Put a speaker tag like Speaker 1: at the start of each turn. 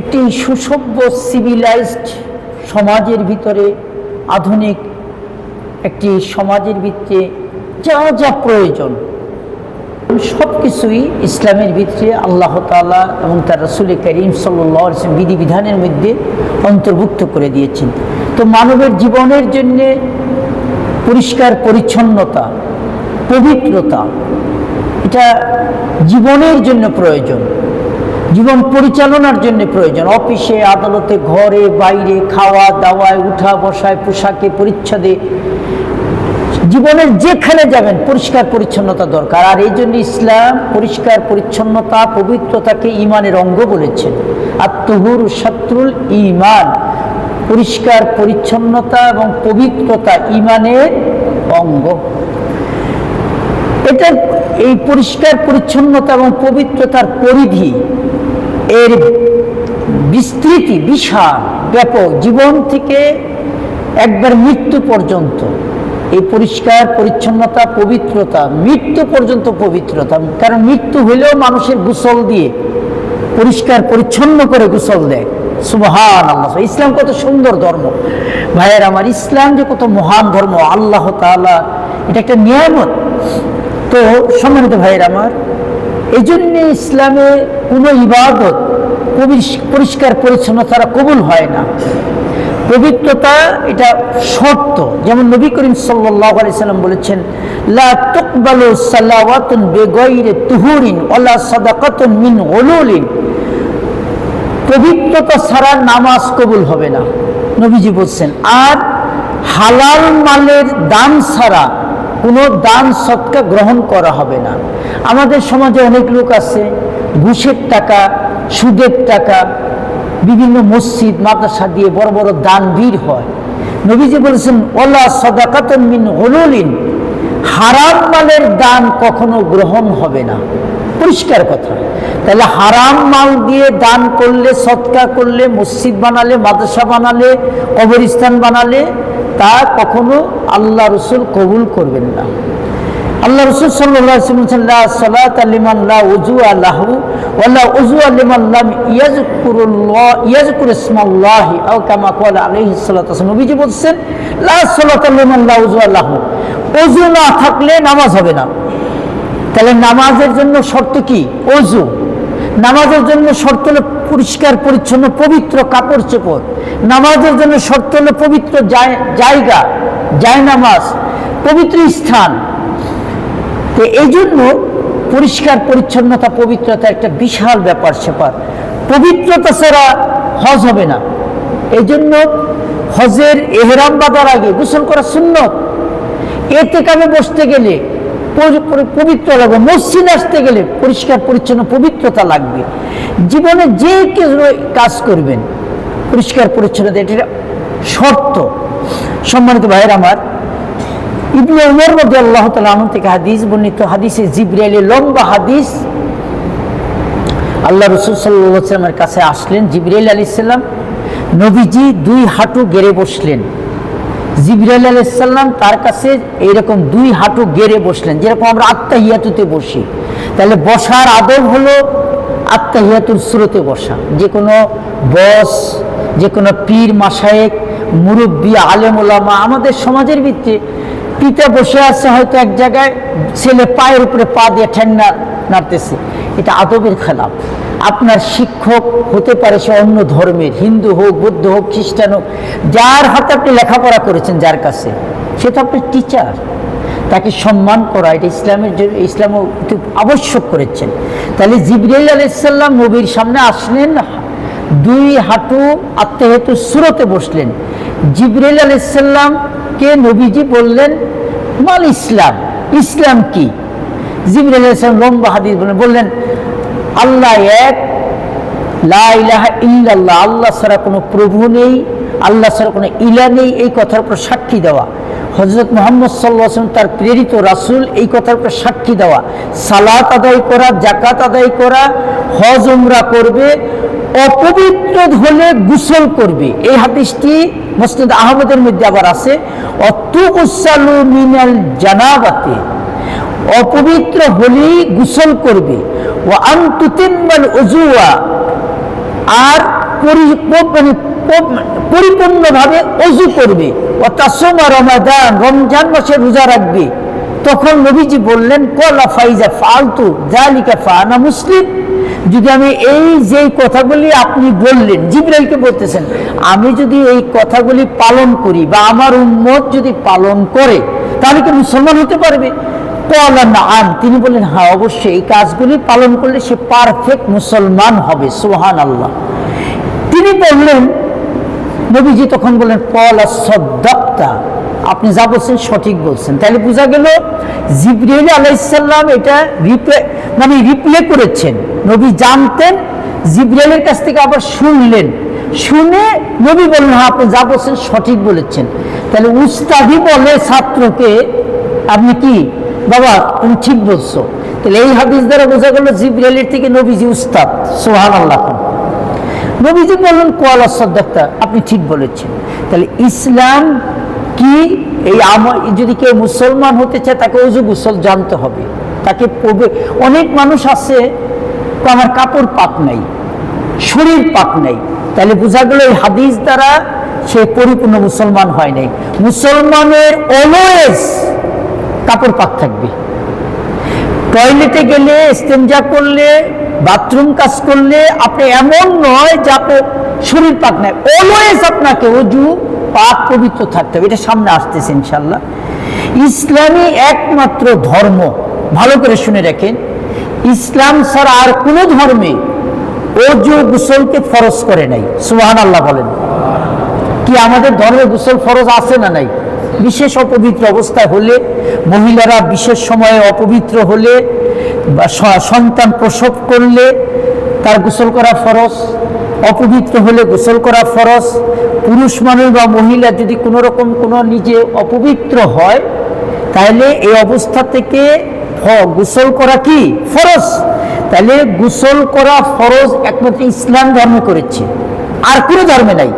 Speaker 1: একটি সুসভ্য সিভিলাইজড সমাজের ভিতরে আধুনিক একটি সমাজের ভিতরে যা যা প্রয়োজন সব কিছুই ইসলামের ভিতরে আল্লাহ তালা এবং তার রসুল করিম সাল্লাহ বিধিবিধানের মধ্যে অন্তর্ভুক্ত করে দিয়েছেন। তো মানবের জীবনের জন্যে পরিষ্কার পরিচ্ছন্নতা, পবিত্রতা, এটা জীবনের জন্য প্রয়োজন। জীবন পরিচালনার জন্য প্রয়োজন। অফিসে, আদালতে, ঘরে, বাইরে, খাওয়া দাওয়ায়, উঠা বসায়, পোশাকে, পরিচ্ছদে। জীবনের যেখানে যাবেন, পরিষ্কার পরিচ্ছন্নতা দরকার। আর এই জন্য ইসলাম পরিষ্কার পরিচ্ছন্নতা, পবিত্রতাকে ইমানের অঙ্গ বলেছেন। আত্মহুর শত্রুল ইমান। পরিষ্কার পরিচ্ছন্নতা এবং পবিত্রতা ইমানের অঙ্গ। এটা এই পরিষ্কার পরিচ্ছন্নতা এবং পবিত্রতার পরিধি এর বিস্তৃতি বিশাল ব্যাপক জীবন থেকে একবার মৃত্যু পর্যন্ত। এই পরিষ্কার, পরিচ্ছন্নতা, পবিত্রতা, মৃত্যু পর্যন্ত পবিত্রতা। কারণ মৃত্যু হলেও মানুষের গুসল দিয়ে পরিষ্কার, পরিচ্ছন্ন করে গুসল দেয়। সুবহান আল্লাহ ইসলাম কত সুন্দর ধর্ম। ভাইয়ের, আমার ইসলাম যে কত মহান ধর্ম, আল্লাহ তাআলা, এটা একটা নিয়ামত। তো সম্মানিত ভাইয়ের, আমার এই জন্যে ইসলামে কোনো ইবাদত পরিষ্কার পরিচ্ছন্ন ছাড়া কবুল হয় না। পবিত্রতা এটা শর্ত। যেমন নবী করিম সাল্লাম বলেছেন তুহুরিন ওলা মিন পবিত্রতা ছাড়া নামাজ কবুল হবে না। নবীজি বলছেন, আর হালাল মালের দান ছাড়া কোনো দান সৎকা গ্রহণ করা হবে না। আমাদের সমাজে অনেক লোক আছে, ঘুষের টাকা সুদের টাকা, বিভিন্ন মসজিদ, মাদ্রাসা দিয়ে বড় বড় দান বীর হয়। নবীজি বলেছেন ওলা সদাকাতন মিন হারাম মালের দান কখনো গ্রহণ হবে না। পরিষ্কার কথা। তাহলে হারাম মাল দিয়ে দান করলে, সৎকা করলে, মসজিদ বানালে, মাদ্রাসা বানালে, কবরস্থান বানালে, তা কখনো আল্লাহ রসুল কবুল করবেন না। আল্লাহ রসুল সাল্লাহ বলছেন আল্লাহু না থাকলে নামাজ হবে না। তাহলে নামাজের জন্য শর্ত কি? অজু নামাজের জন্য শর্ত হলো পরিষ্কার, পরিচ্ছন্ন, পবিত্র কাপড় চোপড়। নামাজের জন্য শর্ত হলো পবিত্র জায়- জায়গা যায় নামাজ পবিত্র স্থান। তো এই জন্য পরিষ্কার, পরিচ্ছন্নতা, পবিত্রতা একটা বিশাল ব্যাপার সেপার। পবিত্রতা ছাড়া হজ হবে না। এই জন্য হজের এহরাম বাঁধার আগে গোসল করা সুন্নত। এতে কামে বসতে গেলে পবিত্র লাগবে। মসজিদ আসতে গেলে পরিষ্কার, পরিচ্ছন্ন, পবিত্রতা লাগবে। জীবনে যে কিছু কাজ করবেন, পরিষ্কার, পরিচ্ছন্নতা, এটা শর্ত। সম্মানিত ভাইয়ের আমার ইবনে উমর মধ্যে আল্লাহ তালা থেকে হাদিস বর্ণিত হাদিসে জিব্রাইলের লম্বা হাদিস। আল্লাহ রসুল সাল্লামের কাছে আসলেন, জিব্রাইল আলী সাল্লাম নবীজি দুই হাঁটু গেড়ে বসলেন। জিব্রাইল আলী সাল্লাম তার কাছে এইরকম দুই হাঁটু গেড়ে বসলেন, যেরকম আমরা আত্মাহিয়াতুতে বসি। তাহলে বসার আদর হলো আত্মাহিয়াতুর স্রোতে বসা। যে কোনো বস, যে কোনো পীর মাসায়েক মুরব্বী, আলেম ওলামা আমাদের সমাজের ভিত্তিতে পিতা বসে আছে হয়তো এক জায়গায়, ছেলে পায়ের উপরে পা দিয়ে ঠ্যাং না- নাড়তেছে। এটা আদবের খেলাফ। আপনার শিক্ষক হতে পারে সে অন্য ধর্মের, হিন্দু হোক, বৌদ্ধ হোক, খ্রিস্টান হোক, যার হাতে আপনি লেখাপড়া করেছেন, যার কাছে, সে তো আপনার টিচার তাকে সম্মান করা, এটা ইসলামের জন্য, ইসলামও একটু আবশ্যক করেছেন। তাহলে জিবরাইল আলাইসাল্লাম নবীর সামনে আসলেন দুই হাঁটু আত্মহেতু সুরতে বসলেন। জিবরাইল আলাইসাল্লামকে নবীজি বললেন মাল ইসলাম। ইসলাম কি? আলাইসাল্লাম লম্বা হাদিস বললেন বললেন, আল্লাহ এক ইল্লাল্লাহ, আল্লাহ ছাড়া কোনো প্রভু নেই, আল্লাহ ছাড়া কোনো ইলা নেই, এই কথার উপর সাক্ষী দেওয়া। হজরত মোহাম্মদ সাল্লাম তার প্রেরিত রাসূল, এই কথার উপর সাক্ষী দেওয়া। সালাত আদায় করা জাকাত আদায় করা, হজ, উমরা করবে অপবিত্র হলে গুসল করবে। এই হাদিসটি মসজিদ আহমদের মধ্যে আবার আছে। মিনাল জানাবাতে। অপবিত্র হলেই গুসল করবে। ও আন্তুতিম্মাল উজুয়া। আর পরিপূর্ণভাবে অজু করবে। অর্থাৎ রমাদান, রমজান মাসে রোজা রাখবে। তখন নবীজি বললেন, কলা ফাইজা ফালতু জালিকা ফানা মুসলিম। যদি আমি এই যে কথাগুলি আপনি বললেন, জিব্রাইলকে বলতেছেন, আমি যদি এই কথাগুলি পালন করি বা আমার উম্মত যদি পালন করে, তাহলে কি মুসলমান হতে পারবে? নাম তিনি বললেন হ্যাঁ অবশ্যই, এই কাজগুলি পালন করলে সে পারফেক্ট মুসলমান হবে সোহান আল্লাহ তিনি বললেন, নবীজি তখন বললেন কলা সদ্দাক্তা আপনি যা বলছেন সঠিক বলছেন। তাহলে বোঝা গেল জিবরিল আলাইসাল্লাম এটা রিপ্লে মানে রিপ্লে করেছেন। নবী জানতেন, জিব্রাইলের কাছ থেকে আবার শুনলেন। শুনে নবী বললেন হ্যাঁ আপনি যা বলছেন সঠিক বলেছেন। তাহলে উস্তাদি বলে ছাত্রকে, আপনি কি? বাবা, তুমি ঠিক বলছো। তাহলে এই হাদিস দ্বারা বোঝা গেল জিব্রাইলের থেকে নবীজি উস্তাদ। সোহান আল্লাহ নবীজি বললেন, কোয়ালা সদ্দাক্তা, আপনি ঠিক বলেছেন। তাহলে ইসলাম কি? এই যদি কেউ মুসলমান হতে চায়, তাকে অজু গুসল জানতে হবে। তাকে অনেক মানুষ আছে আমার কাপড় পাক নাই, শরীর পাক নাই। তাহলে বোঝা গেল এই হাদিস দ্বারা সে পরিপূর্ণ মুসলমান হয় নাই। মুসলমানের অলওয়েজ কাপড় পাক থাকবে। টয়লেটে গেলে স্টেঞ্জা করলে, বাথরুম কাজ করলে, আপনি এমন নয় যে আপনার শরীর পাক নাই। অলওয়েজ আপনাকে অজু পাক পবিত্র থাকতে হবে, এটা সামনে আসতেছে ইনশাল্লাহ ইসলামী একমাত্র ধর্ম, ভালো করে শুনে রাখেন, ইসলাম ছাড়া আর কোনো ধর্মে অজু গুসলকে ফরজ করে নাই সুহান আল্লাহ বলেন। কি আমাদের ধর্মে গোসল ফরজ আছে না নাই? বিশেষ অপবিত্র অবস্থায় হলে, মহিলারা বিশেষ সময়ে অপবিত্র হলে, বা সন্তান প্রসব করলে তার গোসল করা ফরজ, অপবিত্র হলে গোসল করা ফরজ পুরুষ মানুষ বা মহিলা যদি কোনো রকম কোনো নিজে অপবিত্র হয়, তাহলে এই অবস্থা থেকে গোসল করা কি? ফরজ। তাহলে গোসল করা ফরজ একমাত্র ইসলাম ধর্মে করেছে। আর কোনো ধর্মে নাই।